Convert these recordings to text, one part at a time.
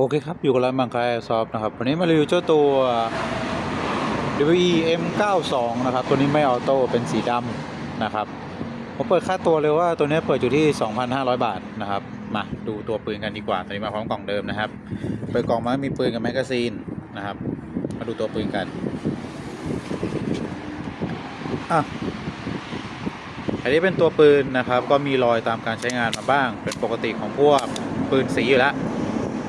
โอเคครับ อยู่กับร้านบางคายซอฟนะครับ วันนี้มารีวิวเจ้าตัว WE M92 นะครับ ตัวนี้ไม่ออโต้เป็นสีดำนะครับ ผมเปิดค่าตัวเลยว่าตัวนี้เปิดอยู่ที่ 2,500 บาทนะครับ มาดูตัวปืนกันดีกว่า ตัวนี้มาพร้อมกล่องเดิมนะครับ เปิดกล่องมามีปืนกับแมกกาซีนนะครับ มาดูตัวปืนกันอะอันนี้เป็นตัวปืนนะครับ ก็มีรอยตามการใช้งานมาบ้าง เป็นปกติของพวกปืนสีอยู่แล้ว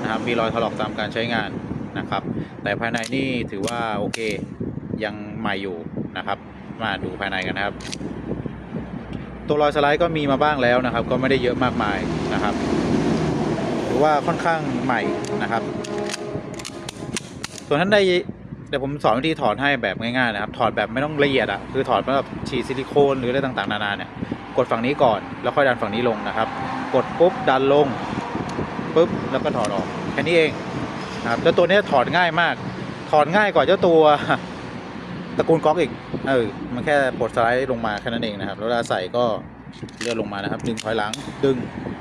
นะครับมีรอยถลอกตามการใช้งานนะครับ แต่ภายในนี่ถือว่าโอเคยังใหม่อยู่นะครับ มาดูภายในกันนะครับ ตัวรอยสไลด์ก็มีมาบ้างแล้วนะครับ ก็ไม่ได้เยอะมากมายนะครับถือว่าค่อนข้างใหม่นะครับ ส่วนท่านใดเดี๋ยวผมสอนวิธีถอดให้แบบง่ายๆนะครับ ถอดแบบไม่ต้องละเอียดอะคือถอดแบบฉีดซิลิโคนหรืออะไรต่างๆนานาเนี่ยกดฝั่งนี้ก่อนแล้วค่อยดันฝั่งนี้ลงนะครับ กดปุ๊บดันลง ปุ๊บแล้วก็ถอดออกแค่นี้เองนะครับแล้วตัวนี้ถอดง่ายมาก ถอดง่ายกว่าเจ้าตัวตระกูลก๊อกอีกเออมันแค่ปลดสไลด์ลงมาแค่นั้นเองนะครับ แล้วเวลาใส่ก็เลื่อนลงมานะครับ ดึงถอยหลังดึง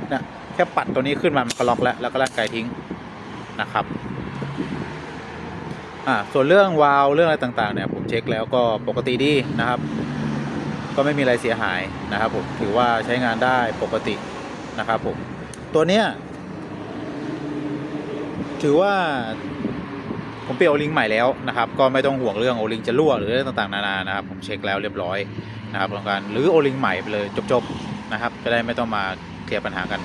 เนี่ยแค่ปัดตัวนี้ขึ้นมามันก็ล็อกแล้วแล้วก็ร่างกายทิ้งนะครับอ่าส่วนเรื่องวาล์วเรื่องอะไรต่างๆเนี่ยผมเช็คแล้วก็ปกติดีนะครับ ก็ไม่มีอะไรเสียหายนะครับผมถือว่าใช้งานได้ปกตินะครับผมตัวเนี้ย ถือว่าผมเปลี่ยนโอลิงใหม่แล้วนะครับ ก็ไม่ต้องห่วงเรื่องโอลิงจะรั่วหรืออะไรต่างๆนานานะครับ ผมเช็คแล้วเรียบร้อยนะครับของการหรือโอลิงใหม่ไปเลยจบๆนะครับ จะได้ไม่ต้องมาเคลียร์ปัญหากัน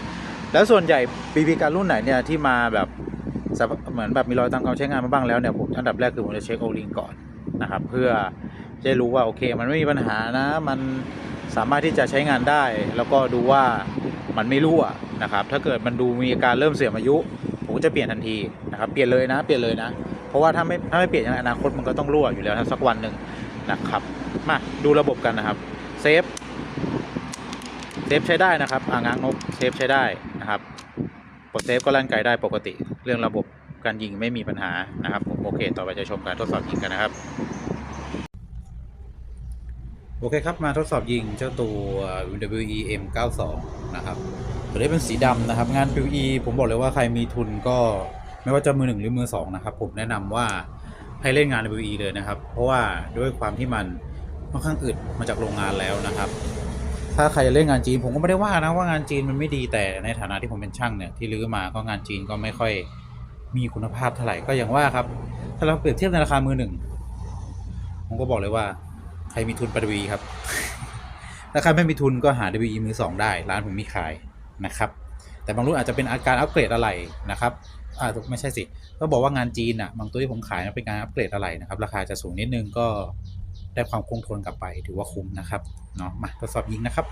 แล้วส่วนใหญ่บีบีการรุ่นไหนเนี่ยที่มาแบบเหมือนแบบมีรอยตามการใช้งานมาบ้างแล้วเนี่ยผมอันดับแรกคือผมจะเช็คโอลิงก่อนนะครับ เพื่อจะรู้ว่าโอเค มันไม่มีปัญหานะ มันสามารถที่จะใช้งานได้ แล้วก็ดูว่ามันไม่รั่วนะครับ ถ้าเกิดมันดูมีอาการเริ่มเสื่อมอายุ ผมก็จะเปลี่ยนทันทีนะครับเปลี่ยนเลยนะเปลี่ยนเลยนะ เพราะว่าถ้าไม่ถ้าไม่เปลี่ยนในอนาคตมันก็ต้องรั่วอยู่แล้วสักวันหนึ่งนะครับมาดูระบบกันนะครับเซฟเซฟใช้ได้นะครับอ่างางนกเซฟใช้ได้นะครับกดเซฟก็ลั่นไกลได้ปกติ เรื่องระบบการยิงไม่มีปัญหานะครับผมโอเค ต่อไปจะชมการทดสอบยิงกันนะครับ โอเคครับมาทดสอบยิงเจ้าตัว WE M92 นะครับ ตัวนี้เป็นสีดำนะครับ งาน PVE ผมบอกเลยว่าใครมีทุนก็ไม่ว่าจะมือหนึ่งหรือมือสองนะครับผมแนะนำว่าให้เล่นงาน PVE เลยนะครับ เพราะว่าด้วยความที่มันค่อนข้างอึดมาจากโรงงานแล้วนะครับ ถ้าใครจะเล่นงานจีนผมก็ไม่ได้ว่านะว่างานจีนมันไม่ดีแต่ในฐานะที่ผมเป็นช่างเนี่ยที่รื้อมาก็งานจีนก็ไม่ค่อยมีคุณภาพเท่าไหร่ก็อย่างว่าครับ ถ้าเราเปรียบเทียบในราคามือหนึ่งผมก็บอกเลยว่าใครมีทุนไป WE ครับ ถ้าใครไม่มีทุนก็หา WE มือสองได้ ร้านผมมีขาย นะครับ แต่บางรุ่นอาจจะเป็นอาการอัปเกรดอะไรนะครับอ่าไม่ใช่สิต้องบอกว่างานจีนอะบางตัวที่ผมขายนะเป็นการอัปเกรดอะไรนะครับ ราคาจะสูงนิดนึงก็ได้ความคงทนกลับไปถือว่าคุ้มนะครับเนาะมาทดสอบยิงนะครับ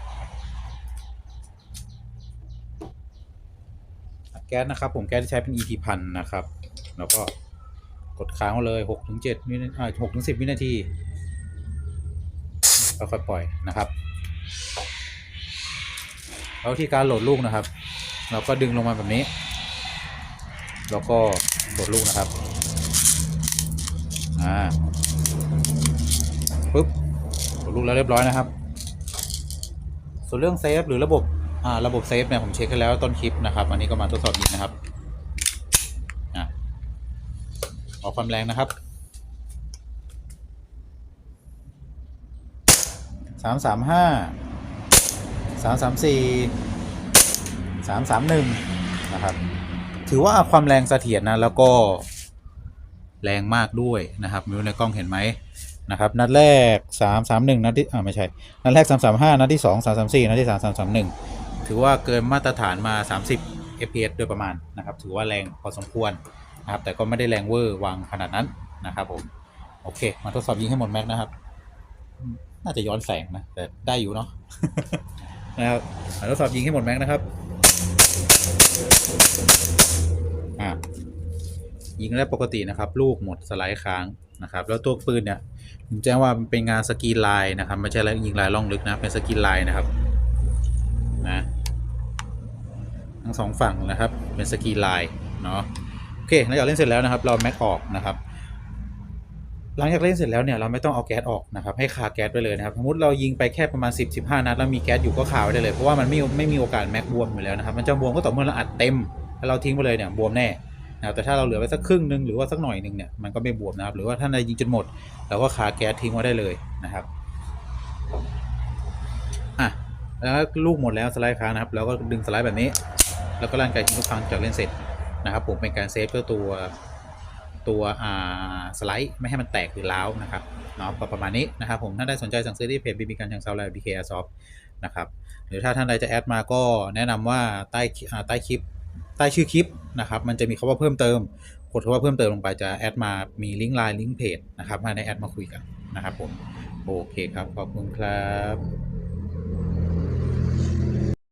แก๊สนะครับ ผมแก๊สที่ใช้เป็น EP พันนะครับ แล้วก็กดค้างเลย6ถึง7วินาทีอ่า6ถึง10 วินาทีค่อยๆปล่อยนะครับ แล้วที่การโหลดลูกนะครับ เราก็ดึงลงมาแบบนี้ แล้วก็โหลดลูกนะครับอ่าปึ๊บโหลดลูกแล้วเรียบร้อยนะครับ ส่วนเรื่องเซฟหรือระบบอ่าระบบเซฟเนี่ยผมเช็คให้แล้วต้นคลิปนะครับ อันนี้ก็มาทดสอบยิงนะครับอ่าออกความแรงนะครับสามสามห้า สามสามสี่สามสามหนึ่งนะครับ ถือว่าความแรงเสถียรนะ แล้วก็แรงมากด้วยนะครับไม่รู้ในกล้องเห็นไหมนะครับ นัดแรกสามสามหนึ่งนัดที่อ่าไม่ใช่ นัดแรกสามสามห้านัดที่สองสามสามสี่นัดที่สามสามสามหนึ่งถือว่าเกินมาตรฐานมาสามสิบ fps โดยประมาณนะครับ ถือว่าแรงพอสมควรนะครับ แต่ก็ไม่ได้แรงเวอร์วางขนาดนั้นนะครับผม โอเค มาทดสอบยิงให้หมดแม็กนะครับ น่าจะย้อนแสงนะ แต่ได้อยู่เนาะ นะครับมาทดสอบยิงให้หมดแม็กนะครับ อ่ายิงได้ปกตินะครับ ลูกหมดสไลด์ค้างนะครับ แล้วตัวปืนเนี่ยผมแจ้งว่าเป็นงานสกีไลน์นะครับไม่ใช่แล้วยิงลายล่องลึกนะเป็นสกีไลน์นะครับนะทั้งสองฝั่งนะครับเป็นสกีไลน์เนาะโอเคหลังจากเล่นเสร็จแล้วนะครับ เราแม็กออกนะครับ หลังจากเล่นเสร็จแล้วเนี่ยเราไม่ต้องเอาแก๊สออกนะครับให้คาแก๊สไว้เลยนะครับสมมติเรายิงไปแค่ประมาณ 10 15 นัดแล้วมีแก๊สอยู่ก็คาไว้ได้เลยเพราะว่ามันไม่ไม่มีโอกาสแม็กบวมอยู่แล้วนะครับมันจะบวมก็ต่อเมื่อเราอัดเต็มแล้วเราทิ้งไปเลยเนี่ยบวมแน่นะแต่ถ้าเราเหลือไว้สักครึ่งหนึ่งหรือว่าสักหน่อยหนึ่งเนี่ยมันก็ไม่บวมนะครับหรือว่าถ้าในยิงจนหมดเราก็คาแก๊สทิ้งไว้ได้เลยนะครับอะแล้วลูกหมดแล้วสไลด์ค้างนะครับเราก็ดึงสไลด์แบบนี้ แล้วก็ลั่นไกทิ้งทุกครั้งจากเล่นเสร็จนะครับผมเป็นการเซฟเพื่อตัว ตัวสไลด์ไม่ให้มันแตกหรือร้าวนะครับเนาะประมาณนี้นะครับผมถ้าได้สนใจสั่งซื้อที่เพจบีบีกันชังเซาและบีเคอซอฟนะครับหรือถ้าท่านใดจะแอดมาก็แนะนำว่าใต้ใต้คลิปใต้ชื่อคลิปนะครับมันจะมีคำว่าเพิ่มเติมกดคำว่าเพิ่มเติมลงไปจะแอดมามีลิงก์ไลน์ลิงก์เพจนะครับมาในแอดมาคุยกันนะครับผมโอเคครับขอบคุณครับ